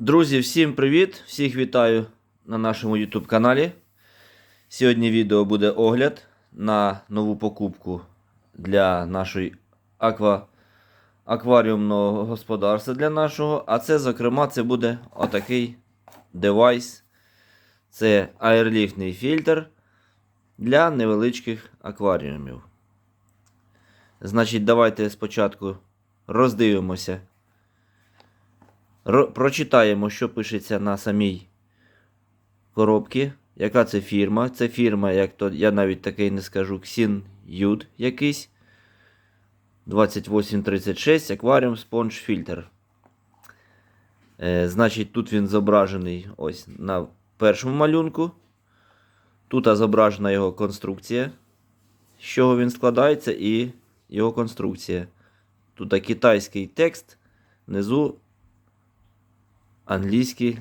Друзі, всім привіт! Всіх вітаю на нашому YouTube каналі. Сьогодні відео буде огляд на нову покупку для нашої аква... акваріумного господарства для нашого. А це, зокрема, це буде отакий девайс. Це аерліфтний фільтр для невеличких акваріумів. Значить, давайте спочатку роздивимося. Ро- прочитаємо, що пишеться на самій коробці. Яка це фірма? Це фірма, як то я навіть такий не скажу, Xin Yud якийсь. 2836 акваріум спонж фільтр. Е, значить, тут він зображений ось на першому малюнку. Тут зображена його конструкція, з чого він складається, і його конструкція. Тут китайський текст, внизу англійський.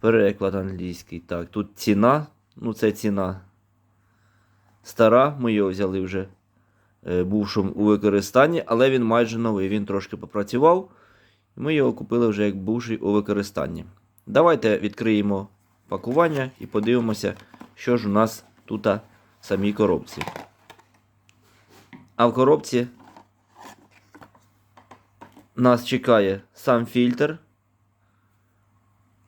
Переклад англійський. Так, тут ціна. Ну, це ціна стара. Ми його взяли вже е, бувшим у використанні, але він майже новий. Він трошки попрацював. Ми його купили вже як бувший у використанні. Давайте відкриємо пакування і подивимося, що ж у нас тут в самій коробці. А в коробці нас чекає сам фільтр.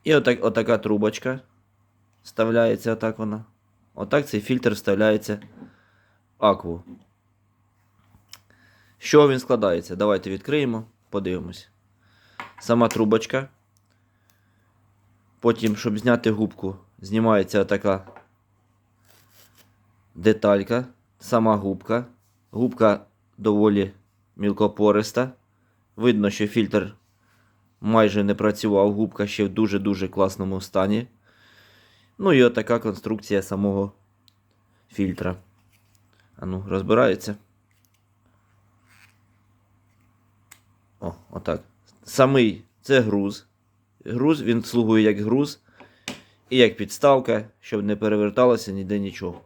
І отак, отака трубочка вставляється, отак вона. Отак цей фільтр вставляється в акву. Чого він складається? Давайте відкриємо, подивимось. Сама трубочка. Потім, щоб зняти губку, знімається отака деталька, сама губка. Губка доволі мілкопориста. Видно, що фільтр майже не працював, губка ще в дуже-дуже класному стані. Ну і отака конструкція самого фільтра. Ану, розбирається. О, отак. Самий це груз. Груз він слугує як груз і як підставка, щоб не переверталося ніде нічого.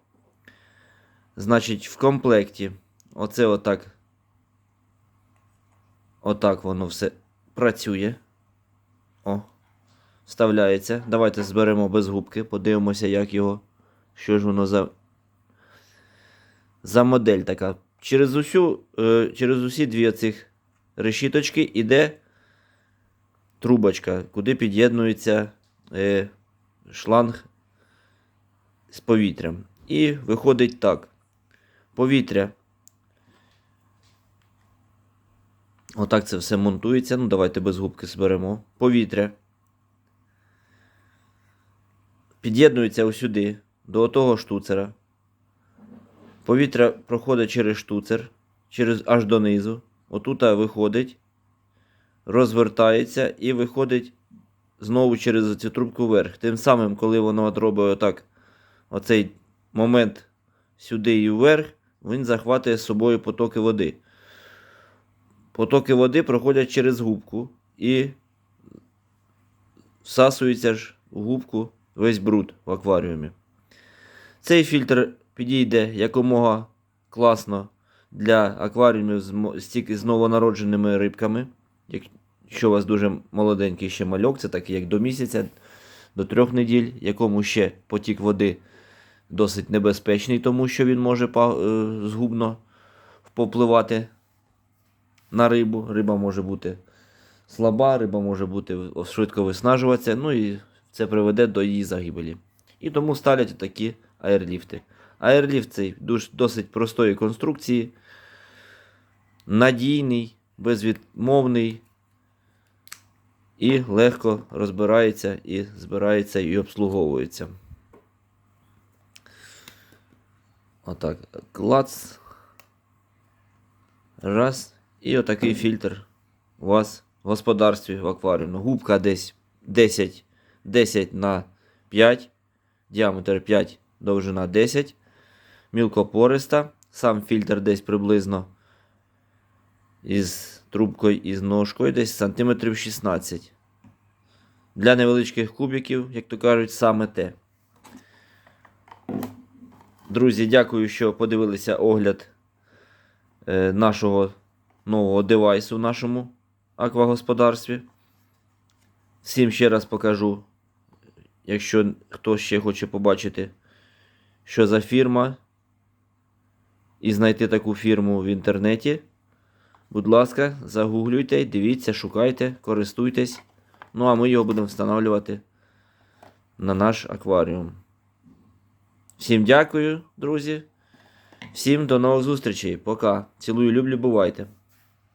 Значить, в комплекті оце отак. Отак воно все працює. О, вставляється. Давайте зберемо без губки, подивимося, як його. Що ж воно за. За модель така. Через усю, е, через усі дві цих решіточки іде трубочка, куди під'єднується е, шланг з повітрям. І виходить так. Повітря. Отак це все монтується. Ну, давайте без губки зберемо. Повітря. Під'єднується усюди, до того штуцера. Повітря проходить через штуцер, через аж донизу. Отута виходить, розвертається і виходить знову через цю трубку вверх. Тим самим, коли воно робить отак, оцей момент сюди і вверх, він захватує з собою потоки води. Потоки води проходять через губку і всасується ж в губку весь бруд в акваріумі. Цей фільтр підійде якомога класно для акваріумів з, новонародженими рибками. Якщо у вас дуже молоденький ще мальок, це такий як до місяця, до трьох неділь, якому ще потік води досить небезпечний, тому що він може е, згубно попливати на рибу. Риба може бути слаба, риба може бути швидко виснажуватися, ну і це приведе до її загибелі. І тому ставлять такі аерліфти. Аерліфт цей досить простої конструкції, надійний, безвідмовний і легко розбирається і збирається і обслуговується. Отак. Клац. Раз. І отакий фільтр у вас в господарстві в акваріумі. Губка десь 10, 10 на 5, діаметр 5, довжина 10, мілкопориста. Сам фільтр десь приблизно із трубкою і з ножкою десь сантиметрів 16. Для невеличких кубиків, як то кажуть, саме те. Друзі, дякую, що подивилися огляд е, нашого нового девайсу в нашому аквагосподарстві. Всім ще раз покажу, якщо хто ще хоче побачити, що за фірма, і знайти таку фірму в інтернеті. Будь ласка, загуглюйте, дивіться, шукайте, користуйтесь. Ну а ми його будемо встановлювати на наш акваріум. Всім дякую, друзі. Всім до нових зустрічей. Пока. Цілую, люблю, бувайте.